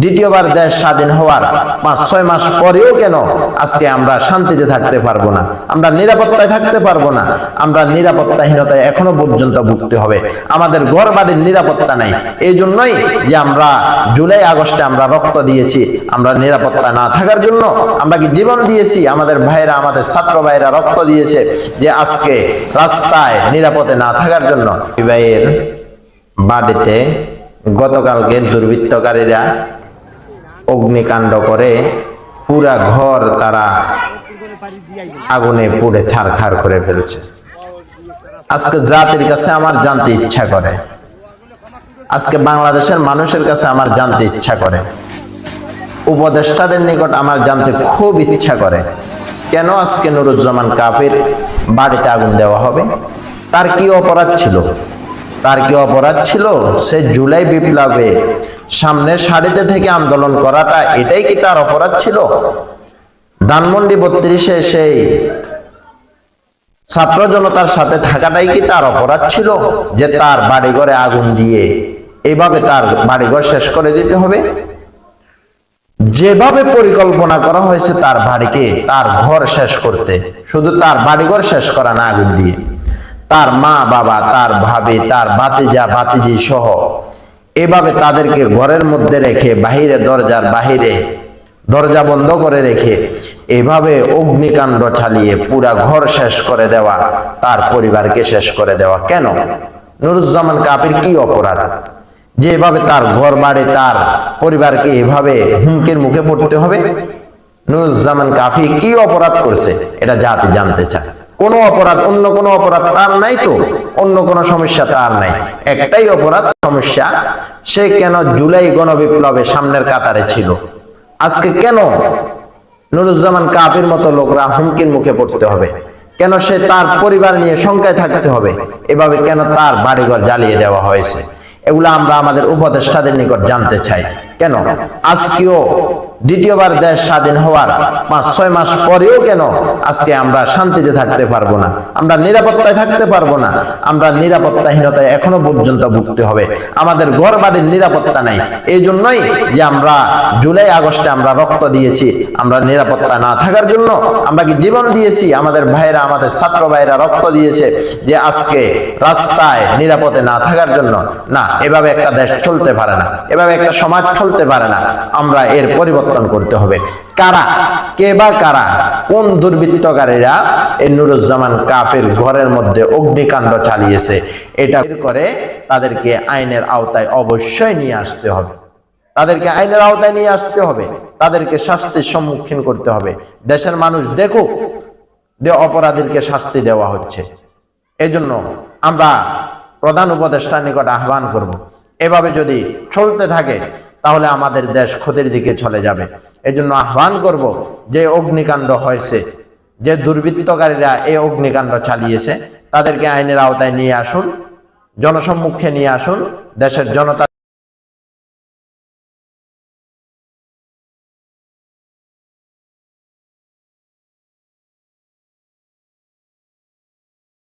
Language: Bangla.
দ্বিতীয়বার দেশ স্বাধীন হওয়ার পাঁচ, ছয় মাস পরেও কেন আজকে আমরা শান্তিতে থাকতে পারব না? আমরা নিরাপত্তায় থাকতে পারব না। আমরা নিরাপত্তাহীনতায় এখনও পর্যন্ত ভুগতে হবে। আমাদের ঘর বাড়ির নিরাপত্তা নাই। এই জন্যই যে আমরা জুলাই, আগস্টে আমরা রক্ত দিয়েছি, আমরা নিরাপত্তা না থাকার জন্য আমরা কি জীবন দিয়েছি? আমাদের ভাইরা আমাদের ছাত্র ভাইরা রক্ত দিয়েছে যে আজকে রাস্তায় নিরাপদে না থাকার জন্য। বাড়িতে গতকালকে দুর্বৃত্তকারীরা অগ্নিকাণ্ড করে পুরা ঘর তারা আগুনে পুড়ে ছারখার করে ফেলছে। আজকে জাতির কাছে আমার জানতে ইচ্ছা করে। আজকে বাংলাদেশের মানুষের কাছে আমার জানতে ইচ্ছা করে। উপদেষ্টাদের নিকট আমার জানতে খুব ইচ্ছা করে। কেন আজকে নুরুজ্জামান কাপের বাড়িতে আগুন দেওয়া হবে? তার কি অপরাধ ছিল? তার কি অপরাধ ছিল, সে জুলাই বিপ্লবে সামনে সারিতে থেকে আন্দোলন করাটা, এটাই কি তার অপরাধ ছিল? ধানমন্ডি বত্রিশে সেই ছাত্র জনতার সাথে থাকাটাই কি তার অপরাধ ছিল? যে তার বাড়িঘরে আগুন দিয়ে এইভাবে তার বাড়িঘর শেষ করে দিতে হবে? যেভাবে পরিকল্পনা করা হয়েছে তার বাড়িকে, তার ঘর শেষ করতে, শুধু তার বাড়িঘর শেষ করা না, আগুন দিয়ে। তার মা, বাবা, তার ভাবি, তার বাতিজা বাতিজি সহ এভাবে তাদেরকে ঘরের মধ্যে রেখে, বাহিরে, দরজার বাহিরে, দরজা বন্ধ করে রেখে এভাবে অগ্নিকাণ্ড চালিয়ে পুরা ঘর শেষ করে দেওয়া, তার পরিবারকে শেষ করে দেওয়া। কেন? নুরুজ্জামান কাপির কি অপরাধ? যে এভাবে তার ঘর বাড়ি তার পরিবারকে এভাবে হুমকির মুখে পড়তে হবে? নুরুজ্জামান কাফি কি অপরাধ করছে এটা জাতি জানতে চায়। কোন অপরাধ, অন্য কোন অপরাধ তার নাই তো। অন্য কোন সমস্যা তার নাই। একটাই অপরাধ, সমস্যা, সে কেন জুলাই গণবিপ্লবে সামনের কাতারে ছিল? আজকে কেন নুরুজ্জামান কাফির মতো লোকরা হুমকির মুখে পড়তে হবে? কেন সে তার পরিবার নিয়ে শঙ্কায় থাকতে হবে? এভাবে কেন তার বাড়িঘর জ্বালিয়ে দেওয়া হয়েছে? এগুলো আমরা আমাদের উপদেষ্টাদের নিকট জানতে চাই। কেন? আজকেও দ্বিতীয়বার দেশ স্বাধীন হওয়ার পাঁচ, ছয় মাস পরেও কেন আজকে আমরা শান্তিতে থাকতে পারব না? আমরা নিরাপত্তায় থাকতে পারব না। আমরা নিরাপত্তাহীনতায় এখনও পর্যন্ত ভুগতে হবে। আমাদের ঘর বাড়ির নিরাপত্তা নাই। এই জন্যই যে আমরা জুলাই, আগস্টে আমরা রক্ত দিয়েছি, আমরা নিরাপত্তা না থাকার জন্য আমরা কি জীবন দিয়েছি? আমাদের ভাইরা আমাদের ছাত্র ভাইরা রক্ত দিয়েছে যে আজকে রাস্তায় নিরাপদে না থাকার জন্য। না, এভাবে একটা দেশ চলতে পারে না। এভাবে একটা সমাজ চলতে পারে না। আমরা এর পরিবর্তন করতে হবে। কারা? কে বা কারা? কোন দুর্বৃত্তকারীরা এই নুরুজ্জামান কাফের ঘরের মধ্যে অগ্নিকাণ্ড চালিয়েছে? এটা করে তাদেরকে আইনের আওতায় অবশ্যই নিয়ে আসতে হবে। তাদেরকে আইনের আওতায় নিয়ে আসতে হবে। তাদেরকে শাস্তির সম্মুখীন করতে হবে। দেশের মানুষ দেখুক যে অপরাধীকে শাস্তি দেওয়া হচ্ছে। এজন্য আমরা প্রধান উপদেষ্টার নিকট আহ্বান করব। এভাবে যদি চলতে থাকে তাহলে আমাদের দেশ ক্ষতির দিকে চলে যাবে। এজন্য আহ্বান করব যে অগ্নিকাণ্ড হয়েছে, যে দুর্বৃত্তকারীরা এই অগ্নিকাণ্ড চালিয়েছে, তাদেরকে আইনের আওতায় নিয়ে আসুন, জনসম্মুখে নিয়ে আসুন, দেশের জনতা